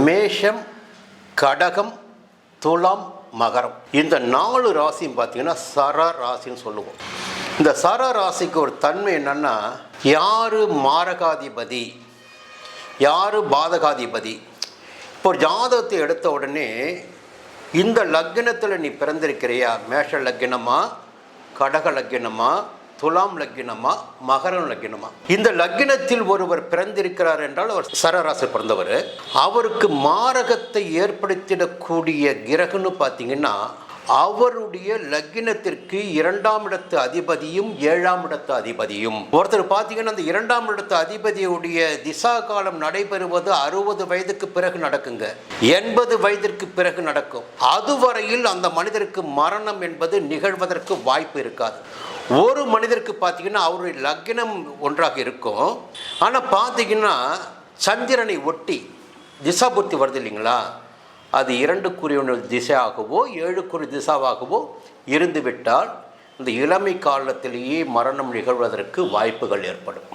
மேஷம் கடகம் துலாம் மகரம். இந்த நாலு ராசியும் பார்த்தீங்கன்னா சர ராசின்னு சொல்லுவோம். இந்த சர ராசிக்கு ஒரு தன்மை என்னென்னா யார் மாரகாதிபதி யார் பாதகாதிபதி? இப்போ ஒரு ஜாதகத்தை எடுத்த உடனே இந்த லக்னத்தில் நீ பிறந்திருக்கிறியா? மேஷ லக்னமா கடக லக்னமா துலாம் லக்னமா மகரம் லக்னமா இந்த லக்னத்தில் ஒருவர் பிறந்திருக்கிறார் என்றால் அவர் சரராசி பிறந்தவர். அவருக்கு மாரகத்தை ஏற்படுத்திடக்கூடிய கிரகன்னு பார்த்தீங்கன்னா அவருடைய லக்னத்திற்கு இரண்டாம் இடத்து அதிபதியும் ஏழாம் இடத்து அதிபதியும். ஒருத்தர் பார்த்தீங்கன்னா அந்த இரண்டாம் இடத்து அதிபதியுடைய திசா காலம் நடைபெறுவது அறுபது வயதுக்கு பிறகு நடக்குங்க. எண்பது வயதிற்கு பிறகு நடக்கும். அதுவரையில் அந்த மனிதருக்கு மரணம் என்பது நிகழ்வதற்கு வாய்ப்பு இருக்காது. ஒரு மனிதருக்கு பார்த்தீங்கன்னா அவருடைய லக்னம் ஒன்றாக இருக்கும். ஆனால் பார்த்தீங்கன்னா சந்திரனை ஒட்டி திசாபுத்தி வருது இல்லைங்களா? அது இரண்டுக்குரிய திசையாகவோ ஏழுக்குரிய திசாவாகவோ இருந்துவிட்டால் இந்த இளமை காலத்திலேயே மரணம் நிகழ்வதற்கு வாய்ப்புகள் ஏற்படும்.